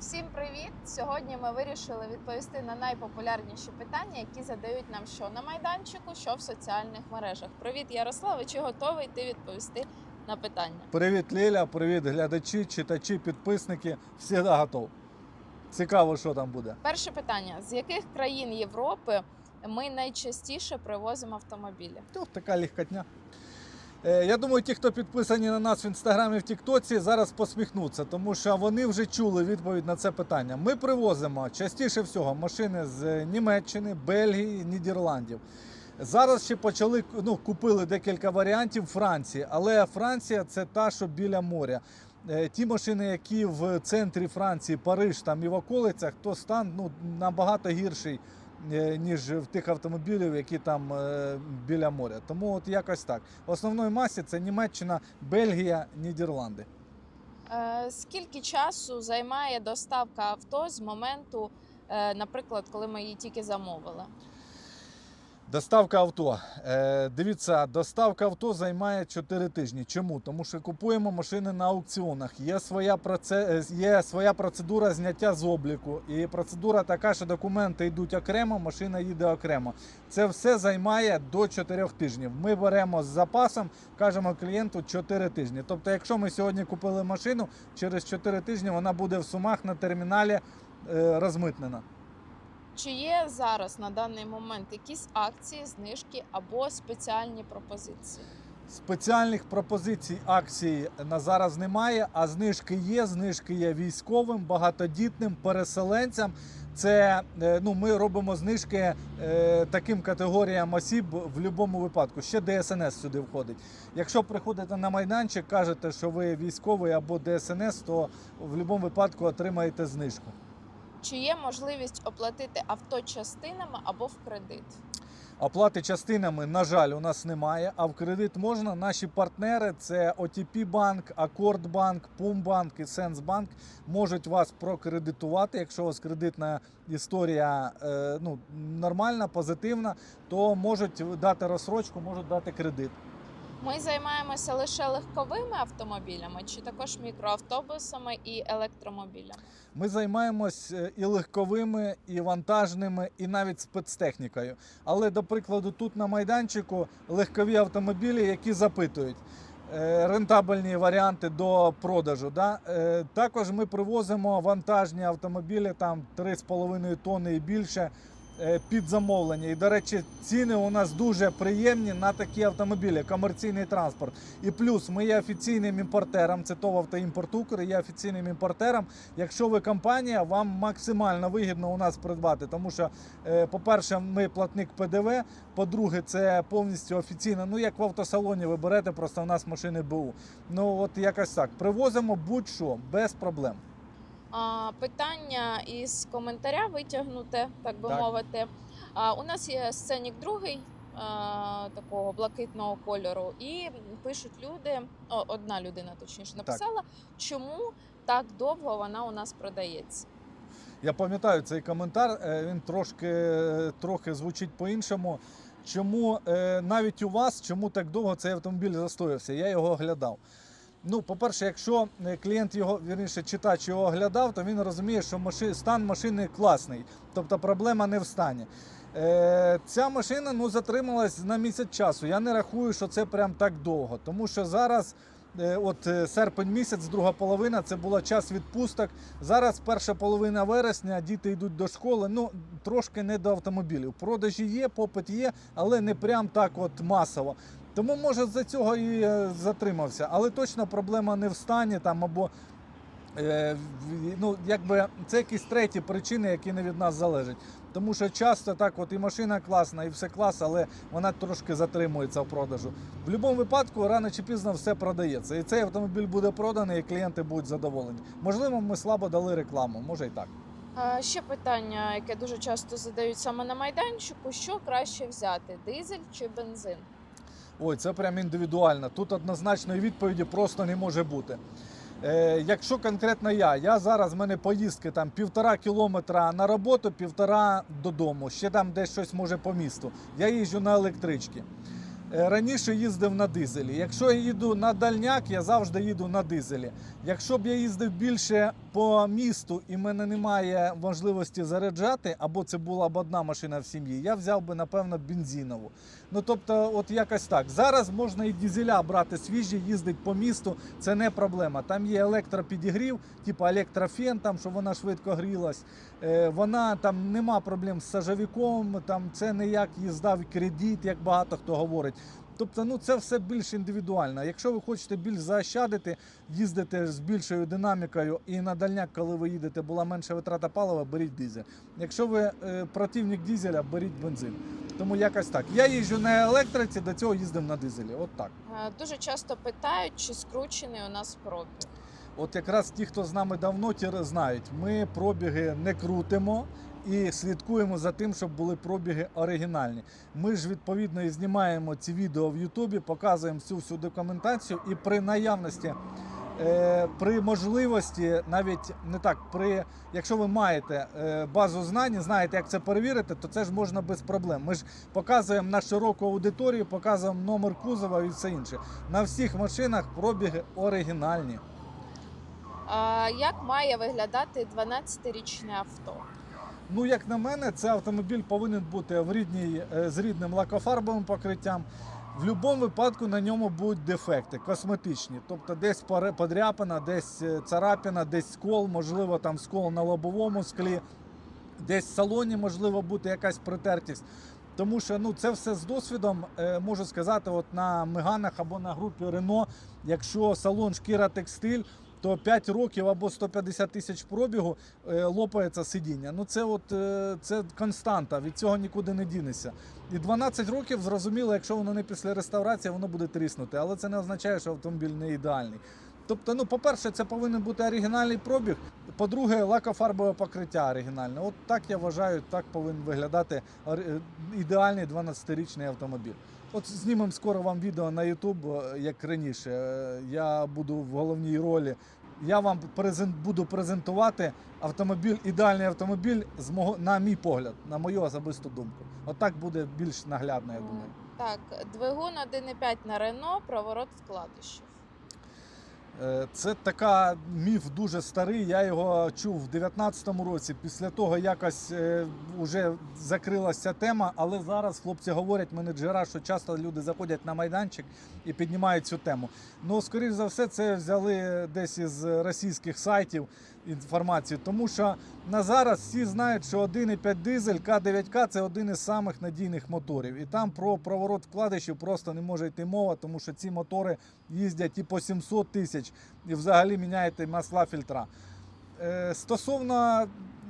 Всім привіт! Сьогодні ми вирішили відповісти на найпопулярніші питання, які задають нам що на майданчику, що в соціальних мережах. Привіт, Ярославе! Чи готовий ти відповісти на питання? Привіт, Ліля, привіт, глядачі, читачі, підписники. Всі готов. Цікаво, що там буде. Перше питання: з яких країн Європи ми найчастіше привозимо автомобілі? Тут така легкотня. Е, Я думаю, ті, хто підписані на нас в інстаграмі в Тіктоці, зараз посміхнуться, тому що вони вже чули відповідь на це питання. Ми привозимо частіше всього машини з Німеччини, Бельгії, Нідерландів. Зараз ще почали ну, купили декілька варіантів Франції, але Франція це та, що біля моря. Е, Ті машини, які в центрі Франції, Париж там і в околицях, то стан ну, набагато гірший, ніж в тих автомобілів, які там е, біля моря. Тому от якось так. В основної масі це Німеччина, Бельгія, Нідерланди. Е, скільки часу займає доставка авто з моменту, е, наприклад, коли ми її тільки замовили? Доставка авто. Е, дивіться, доставка авто займає 4 тижні. Чому? Тому що купуємо машини на аукціонах. Є своя, проце... е, є своя процедура зняття з обліку. І процедура така, що документи йдуть окремо, машина їде окремо. Це все займає до 4 тижнів. Ми беремо з запасом, кажемо клієнту 4 тижні. Тобто, якщо ми сьогодні купили машину, через 4 тижні вона буде в сумах на терміналі е, розмитнена. Чи є зараз на даний момент якісь акції, знижки або спеціальні пропозиції? Спеціальних пропозицій акцій на зараз немає, а знижки є. Знижки є військовим, багатодітним, переселенцям. Це е, ну, ми робимо знижки е, таким категоріям осіб в будь-якому випадку. Ще ДСНС сюди входить. Якщо приходите на майданчик, кажете, що ви військовий або ДСНС, то в будь-якому випадку отримаєте знижку. Чи є можливість оплатити авто частинами або в кредит? Оплати частинами, на жаль, у нас немає. А в кредит можна. Наші партнери це OTP банк, Акорд банк, Пумбанк і Сенсбанк можуть вас прокредитувати. Якщо у вас кредитна історія е, ну, нормальна, позитивна, то можуть дати розсрочку, можуть дати кредит. Ми займаємося лише легковими автомобілями, чи також мікроавтобусами і електромобілями? Ми займаємось е, і легковими, і вантажними, і навіть спецтехнікою. Але, до прикладу, тут на майданчику легкові автомобілі, які запитують. е, Рентабельні варіанти до продажу. Да? Е, Також ми привозимо вантажні автомобілі, там 3,5 тонни і більше під замовлення. І, до речі, ціни у нас дуже приємні на такі автомобілі, комерційний транспорт. І плюс ми є офіційним імпортером, це ТОВ «Автоімпорт Укр», є офіційним імпортером. Якщо ви компанія, вам максимально вигідно у нас придбати, тому що, е, по-перше, ми платник ПДВ. По-друге, це повністю офіційно. Ну як в автосалоні ви берете, просто у нас машини БУ. Ну от якось так. Привозимо будь-що без проблем. А, питання із коментаря витягнуте, так би Так. мовити. А, у нас є сценік другий. а, Такого блакитного кольору, і пишуть люди. О, одна людина точніше написала, чому так довго вона у нас продається. Я пам'ятаю цей коментар. е, Він трошки трохи звучить по-іншому. Чому е, навіть у вас чому так довго цей автомобіль застоявся? Я його оглядав. Ну, по-перше, якщо е, клієнт його вірніше читач його оглядав, то він розуміє, що маши, стан машини класний, тобто проблема не в стані. Е, ця машина ну, затрималась на місяць часу. Я не рахую, що це прям так довго, тому що зараз. е, От е, серпень місяць, друга половина, це була час відпусток. Зараз перша половина вересня, діти йдуть до школи. Ну трошки не до автомобілів. Продажі є, попит є, але не прям так от масово. Тому може за цього і е, затримався. Але точно проблема не в стані там або е, ну, якби це якісь треті причини, які не від нас залежать. Тому що часто так, от і машина класна, і все клас, але вона трошки затримується в продажу. В будь-якому випадку рано чи пізно все продається. І цей автомобіль буде проданий, і клієнти будуть задоволені. Можливо, ми слабо дали рекламу, може і так. Ще питання, яке дуже часто задають саме на майданчику: що краще взяти: дизель чи бензин? Ой, це прям індивідуально. Тут однозначної відповіді просто не може бути. Е, якщо конкретно я, я зараз в мене поїздки там півтора кілометра на роботу, півтора додому. Ще там десь щось може по місту. Я їжджу на електричці. Е, Раніше їздив на дизелі. Якщо я їду на дальняк, я завжди їду на дизелі. Якщо б я їздив більше по місту і в мене немає можливості заряджати, або це була б одна машина в сім'ї, я взяв би, напевно, бензинову. Ну тобто, от якось так. Зараз можна і дізеля брати свіжі, їздить по місту, це не проблема. Там є електропідігрів, типу електрофен, там, що вона швидко грілась. Е, Вона там нема проблем з сажовиком, там це не як їзда в кредит, як багато хто говорить. Тобто, ну це все більш індивідуально. Якщо ви хочете більш заощадити, їздите з більшою динамікою і на дальняк, коли ви їдете, була менша витрата палива, беріть дизель. Якщо ви е, противник дизеля, беріть бензин. Тому якось так. Я їжджу на електриці, до цього їздив на дизелі. От так. Е, Дуже часто питають, чи скручений у нас пробіг. От якраз ті, хто з нами давно, ті знають, ми пробіги не крутимо і слідкуємо за тим, щоб були пробіги оригінальні. Ми ж відповідно і знімаємо ці відео в Ютубі, показуємо всю всю документацію і при наявності. е, При можливості, навіть не так, при якщо ви маєте е, базу знань, знаєте, як це перевірити, то це ж можна без проблем. Ми ж показуємо на широку аудиторію, показуємо номер кузова і все інше. На всіх машинах пробіги оригінальні. А як має виглядати 12-річне авто? Ну, як на мене, цей автомобіль повинен бути в рідній, е, з рідним лакофарбовим покриттям. В будь-якому випадку на ньому будуть дефекти косметичні. Тобто десь подряпина, десь е, царапина, десь скол, можливо, там скол на лобовому склі, десь в салоні можливо бути якась притертість. Тому що ну, це все з досвідом е, можу сказати, от на Меганах або на групі Рено, якщо салон шкіра текстиль, то 5 років або 150 тисяч пробігу е, лопається сидіння. Ну це от е, це константа, від цього нікуди не дінешся. І 12 років зрозуміло, якщо воно не після реставрації, воно буде тріснути, але це не означає, що автомобіль не ідеальний. Тобто, ну, по-перше, це повинен бути оригінальний пробіг. По-друге, лакофарбове покриття оригінальне. От так я вважаю, так повинен виглядати е, ідеальний 12-річний автомобіль. От знімемо скоро вам відео на YouTube, е, як раніше. Е, Я буду в головній ролі. Я вам презент, буду презентувати автомобіль, ідеальний автомобіль з мого, на мій погляд, на мою особисту думку. Отак буде більш наглядно, я думаю. Так, двигун 1,5 на Рено, проворот вкладишів. Е, Це така міф дуже старий. Я його чув в 19-му році. Після того якось е, вже закрилася тема. Але зараз хлопці говорять менеджера, що часто люди заходять на майданчик і піднімають цю тему. Ну, скоріш за все, це взяли десь із російських сайтів інформацію, тому що на зараз всі знають, що 1,5 дизель К9К це один із самих надійних моторів. І там про проворот вкладишів просто не може йти мова, тому що ці мотори їздять і по 700 тисяч, і взагалі міняєте масла фільтра. Е, Стосовно,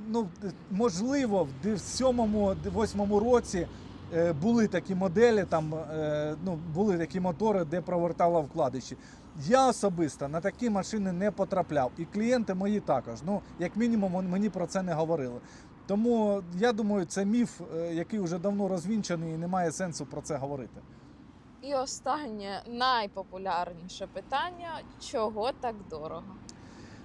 ну, можливо, в 7-8 році е, були такі моделі, там е, ну, були такі мотори, де провертало вкладиші. Я особисто на такі машини не потрапляв, і клієнти мої також. Ну, як мінімум, мені про це не говорили. Тому я думаю, це міф, е, який вже давно розвінчаний, і немає сенсу про це говорити. І останнє найпопулярніше питання: чого так дорого?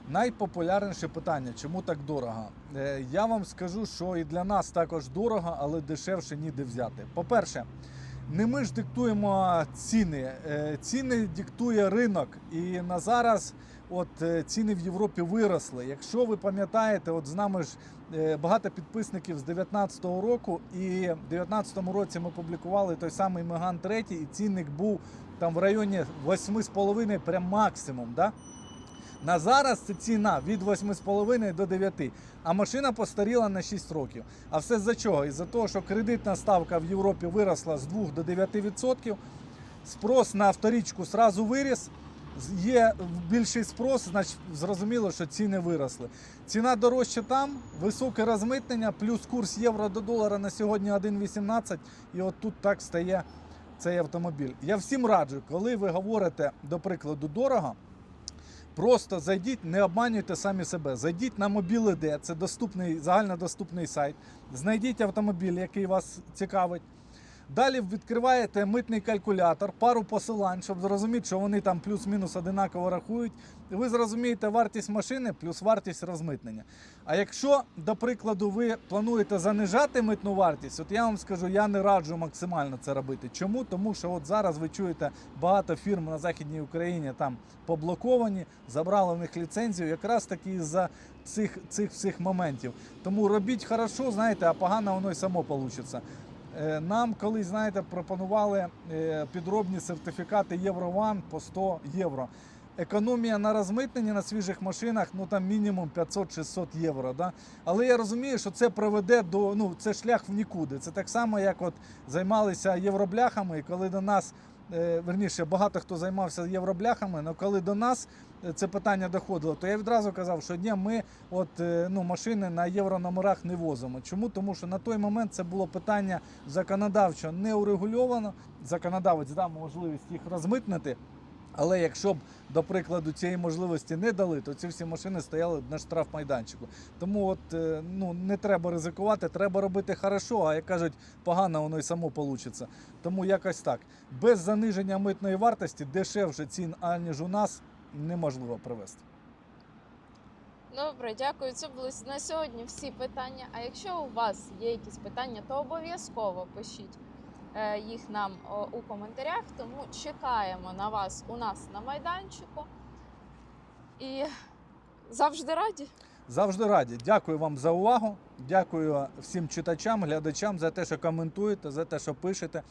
Найпопулярніше питання, чому так дорого? Е, Я вам скажу, що і для нас також дорого, але дешевше ніде взяти. По-перше, не ми ж диктуємо ціни. Е, Ціни диктує ринок. І на зараз от е, ціни в Європі виросли. Якщо ви пам'ятаєте, от з нами ж е, багато підписників з 2019 року, і в 2019 році ми публікували той самий Меган 3, і цінник був там в районі 8,5 прям максимум. Да? На зараз це ціна від 8,5 до 9, а машина постаріла на 6 років. А все за чого? Із-за того, що кредитна ставка в Європі виросла з 2 до 9%, спрос на авторічку сразу виріс. Є більший спрос, значить зрозуміло, що ціни виросли. Ціна дорожча там, високе розмитнення, плюс курс євро до долара на сьогодні 1,18. І от тут так стає цей автомобіль. Я всім раджу, коли ви говорите, до прикладу, дорого. Просто зайдіть, не обманюйте самі себе. Зайдіть на Mobile.id, це доступний, загальнодоступний сайт. Знайдіть автомобіль, який вас цікавить. Далі відкриваєте митний калькулятор, пару посилань, щоб зрозуміти, що вони там плюс-мінус одинаково рахують. І ви зрозумієте вартість машини плюс вартість розмитнення. А якщо, до прикладу, ви плануєте занижати митну вартість, от я вам скажу, я не раджу максимально це робити. Чому? Тому що от зараз ви чуєте багато фірм на Західній Україні там поблоковані, забрали в них ліцензію, якраз таки з-за цих, цих всіх моментів. Тому робіть хорошо, знаєте, а погано воно й само вийде. Нам колись, знаєте, пропонували е, підробні сертифікати Єврован по 100 євро. Економія на розмитненні на свіжих машинах, ну там мінімум 500-600 євро. Да? Але я розумію, що це приведе до ну це шлях в нікуди. Це так само, як от займалися євробляхами, коли до нас, е, верніше, багато хто займався євробляхами, але коли до нас е, це питання доходило, то я відразу казав, що ні, ми от е, ну машини на єврономерах не возимо. Чому? Тому що на той момент це було питання законодавчо не урегульовано. Законодавець дав можливість їх розмитнити. Але якщо б, до прикладу, цієї можливості не дали, то ці всі машини стояли б на штрафмайданчику. Тому от е, ну не треба ризикувати, треба робити хорошо, а як кажуть, погано воно і само вийде. Тому якось так. Без заниження митної вартості дешевше цін, аніж у нас, неможливо привезти. Добре, дякую. Це були на сьогодні всі питання. А якщо у вас є якісь питання, то обов'язково пишіть їх нам у коментарях. Тому чекаємо на вас у нас на майданчику. І завжди раді. Завжди раді. Дякую вам за увагу. Дякую всім читачам, глядачам за те, що коментуєте, за те, що пишете.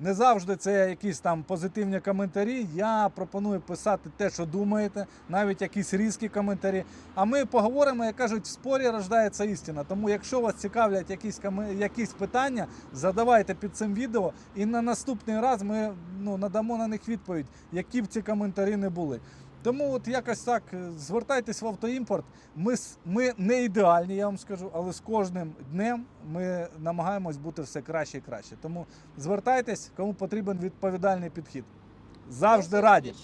Не завжди це якісь там позитивні коментарі. Я пропоную писати те, що думаєте, навіть якісь різкі коментарі. А ми поговоримо, як кажуть, в спорі рождається істина. Тому, якщо вас цікавлять якісь якісь питання, задавайте під цим відео, і на наступний раз ми ну, надамо на них відповідь, які б ці коментарі не були. Тому от якось так е, звертайтесь в автоімпорт. Ми, ми не ідеальні, я вам скажу, але з кожним днем ми намагаємось бути все краще і краще. Тому звертайтесь, кому потрібен відповідальний підхід. Завжди раді.